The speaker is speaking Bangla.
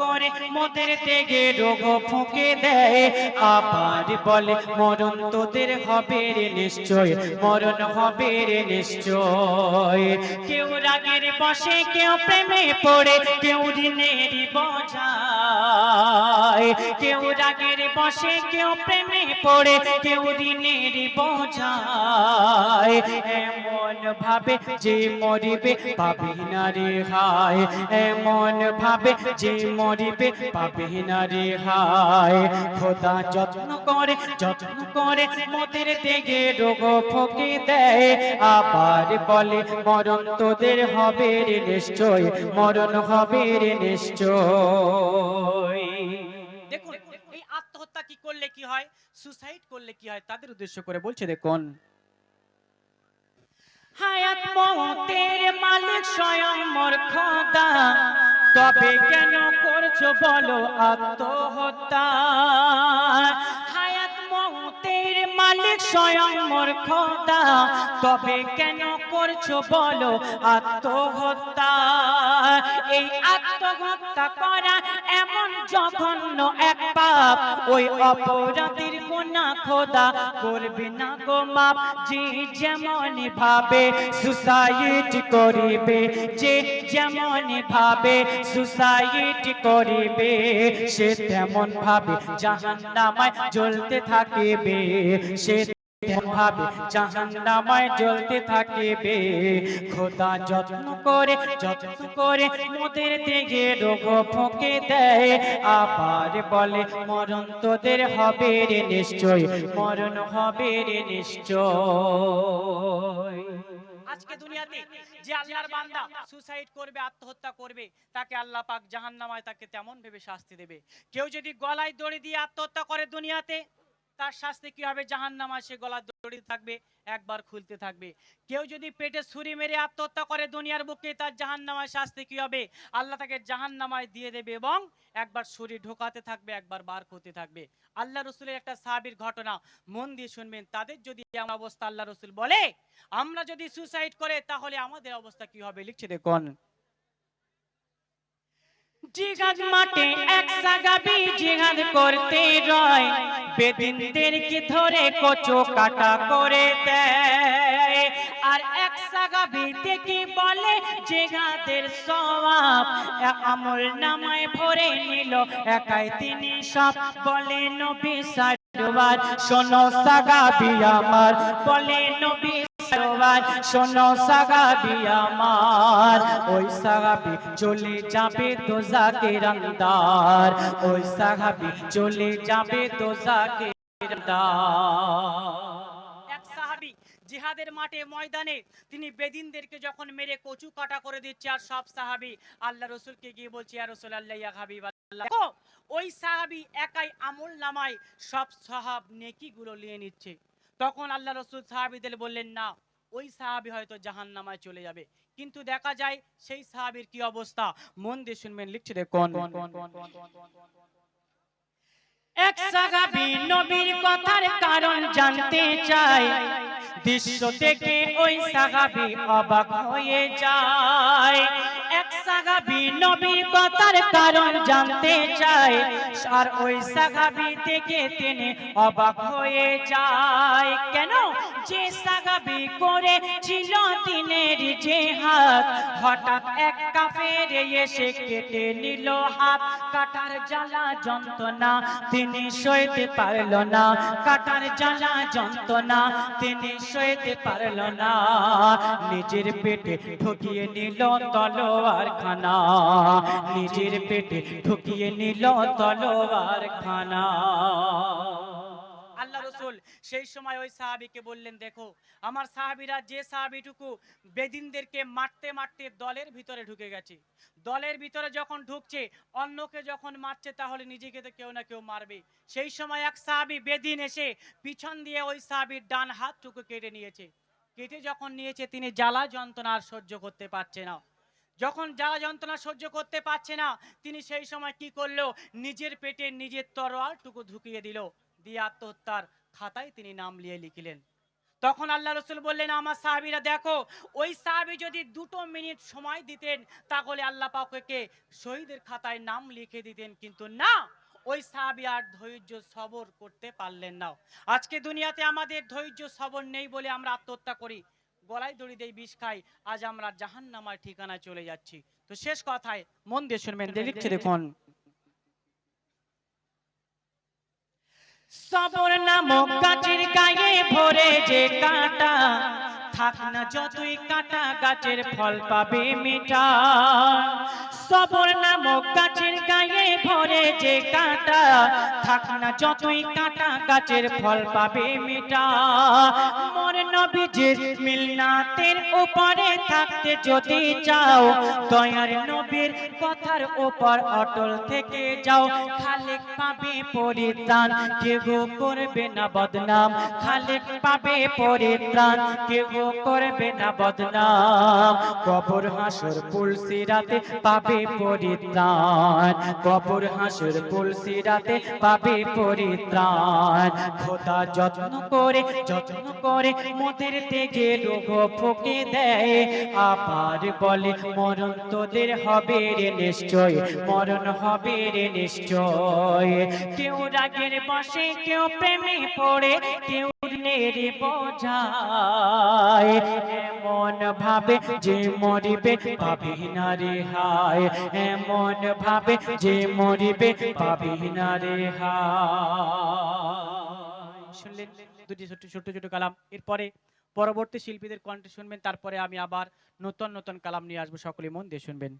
করে মদের তেগে রোগ ফুঁকে দেয়। আবার বলে, মরণ তোদের হবে রে নিশ্চয়, মরণ হবে রে নিশ্চয়। কেউ রাগের বসে কেউ প্রেমে পড়ে, কেউ ঋণের বোঝায়। কেউ রাগের বসে কেউ প্রেমে পড়ে, কেউ ঋণের বোঝায়। এমন ভাবে যে মরিবে পাবে না রে হায়। এমন ভাবে যে মরিবে পাবে না রে হায়। খোদা যত্ন করে যত্ন করে মদের দেগে রোগ ফকে দেয়। আবার বলে মরণ তোদের হবে রে নিশ্চয় মরণ হবে রে নিশ্চয়। দেখুন এই আত্মহত্যা কি করলে কি হয়? সুসাইড করলে কি হয়? তাদের উদ্দেশ্য করে বলছে দেখুন। হায়াত মতের মালিক স্বয়ং মোর খোদা। তবে কেন করছ বলো, আত্মহত্যা? হায়াত মতের মালিক স্বয়ং মোর খোদা। তবে কেন করছ বলো, আত্মহত্যা? এই আত্মহত্যা করা এমন জঘন্য এক পাপ। ওই অপরাধীর গুনাহ খোদা করবে না গো মাপ, যে যেমন ভাবে সুসাইড করিবে, যে যেমন ভাবে সুসাইড করিবে, সে তেমন ভাবে জাহান্নামায় জ্বলতে থাকিবে, সে ভাবে জাহান্নামায় জ্বলতে থাকিবে। খোদা যত্ন করে যত্ন করে মোদের দিকে রোগ ফোঁকে দেয়। আবার বলে, মরণ তোদের হবে রে নিশ্চয়, মরণ হবে রে নিশ্চয়। আজকে দুনিয়াতে যে আল্লাহর বান্দা সুসাইড করবে, আত্মহত্যা করবে, তাকে আল্লাহ পাক জাহান্নামায় তাকে তেমন ভেবে শাস্তি দেবে। কেউ যদি গলায় দড়ি দিয়ে আত্মহত্যা করে দুনিয়াতে তার শাস্তি কি হবে? জাহান্নামায় সে গলা দড়ি থাকবে একবার খুলতে থাকবে। কেউ যদি পেটে ছুরি মেরে আত্মহত্যা করে দুনিয়ার বুকে তার জাহান্নামায় শাস্তি কি হবে? আল্লাহ তাকে জাহান্নামায় দিয়ে দেবে এবং একবার ছুরি ঢোকাতে থাকবে একবার বার করতে থাকবে। আল্লাহ রসুলের একটা সাহাবীর ঘটনা মন দিয়ে শুনবেন। তাদের যদি এমন অবস্থা আল্লাহ রসুল বলে আমরা যদি সুসাইড করে তাহলে আমাদের অবস্থা কি হবে? লিখছে দেখুন। জিহাদ মাঠে এক সাগাবি জিহাদ করতে রয়। বেদিনদেরকে ধরে কচো কাটা করে দেয়? আর এক সাগাবি থেকে বলে যে গাদের সবাব আমল নামায় ভরে নিল, একাই তিনি সব। বলে, নবী সারওয়ার শোনো সাগাবি আমার বলে, নবী সারওয়ার শোনো সাগাবি আমার। ওই সাহাবি চলে যাবে তো জাকের আন্দার। ওই সাহাবি চলে যাবে তো জাকের জিহাদের মাঠে ময়দানে, তিনি বেদিনদেরকে যখন মেরে কচু কাটা করে দিচ্ছে, আর সব সাহাবি আল্লাহ রসুলকে গিয়ে বলছে আর রসুল আল্লাহ ওই সাহাবি একাই আমল নামায়, সব সাহাব নেকিগুলো নিয়ে নিচ্ছে। তখন আল্লাহ রসুল সাহাবিদের বললেন, না, ওই সাহাবি হয়তো জাহান নামায় চলে যাবে। কিন্তু দেখা যায় সেই সাহাবির কি অবস্থা? মন দিয়ে শুনবেন, লিখছে দেখুন। এক সাহাবি নবীর কথার কারণ জানতে চায়, দৃশ্য থেকে ওই সাহাবি অবাক হয়ে যায়। নবীর কথার কারণ জানতে চায়। আর ওই সাহাবি থেকে তিনি অবাক হয়ে যায়। কেন? যে সাহাবি করেছিল দিনের যে হাত হঠাৎ এক এসে কেটে নিল হাত। কাটার জ্বালা যন্ত্রণা তিনি সইতে পারল না। কাটার জ্বালা যন্ত্রণা তিনি সইতে পারল না। নিজের পেটে ঢুকিয়ে নিল তলোয়ার খানা। নিজের পেটে ঢুকিয়ে নিল তলোয়ার খানা। আল্লাহ রসুল সেই সময় ওই সাহাবিকে বললেন, দেখো, আমার সাহাবিরা যে সাহাবিটুকু বেদিনদেরকে মারতে মারতে দলের ভিতরে ঢুকে গেছে। দলের ভিতরে যখন ঢুকছে, অন্যকে যখন মারছে, তাহলে নিজেকে তো কেউ না কেউ মারবে সেই সময় এক সাহাবি বেদিন এসে পিছন দিয়ে ওই সাহাবির ডান হাতটুকু কেটে নিয়েছে। কেটে যখন নিয়েছে, তিনি জ্বালা যন্ত্রণা আর সহ্য করতে পারছে না। যখন জ্বালা যন্ত্রণা সহ্য করতে পারছে না, তিনি সেই সময় কি করল? নিজের পেটে নিজের তরোয়ালটুকু ঢুকিয়ে দিল। দিয়ে আত্মহত্যার খাতায় তিনি নাম লিয়ে লিখিলেন। তখন আল্লাহ রসুল বললেন, আমার সাহাবিরা, দেখো, ওই সাহাবি যদি দুটো মিনিট সময় দিতেন, তাহলে আল্লাহ পাককে শহীদের খাতায় নাম লিখে দিতেন, কিন্তু না, ওই সাহাবি আর ধৈর্য সবর করতে পারলেন না। আজকে দুনিয়াতে আমাদের ধৈর্য সবর নেই বলে আমরা আত্মহত্যা করি। গলায় দড়ি দেই বিষ খাই আজ আমরা জাহান নামার ঠিকানায় চলে যাচ্ছি। তো শেষ কথায় মন দিয়ে শুনবেন লিখছে দেখুন। সবর নামক গাছের গায়ে ভরে যে কাটা থাক না যতই কাটা গাছের ফল পাবে মিঠা সবর নামক গাছের গায়ে যে কাটা, থাক না যতই কাটা, গাছের ফল পাবে মিঠা মর নবীজির মিলনাতের উপরে থাকতে যদি চাও, দয়ার নবীর কথার উপর অটল থেকে যাও। খালেক পাবে পরিত্রাণ, কেউ করবে না বদনাম। খালেক পাবে পরিত্রাণ কেউ করবে না বদনাম। কবর হাসর পুলসিরাতে পাবে পরিত্রাণ। কবর হাসর পুলসিরাতে পাবে পরিত্রাণ। খোদা যত্ন করে যত্ন করে মোদের তেগে রোগ ফুকে দেয়। আবার বলে, মরণ তোদের হবে রে নিশ্চয়, মরণ হবে রে নিশ্চয়। কেউ রাগের বসে কেউ প্রেমে পড়ে, কেউ নেড়ে বোঝায়। এমন ভাবে যে মরিবে, পাবে না রে হায়। এমন ভাবে যে মরিবে পাবে না রে শুনলেন? দুটি ছোট ছোট ছোট কালাম। এরপরে পরবর্তী শিল্পীদের কণ্ঠে শুনবেন তারপরে আমি আবার নতুন নতুন কালাম নিয়ে আসব। সকলে মন দিয়ে শুনবেন।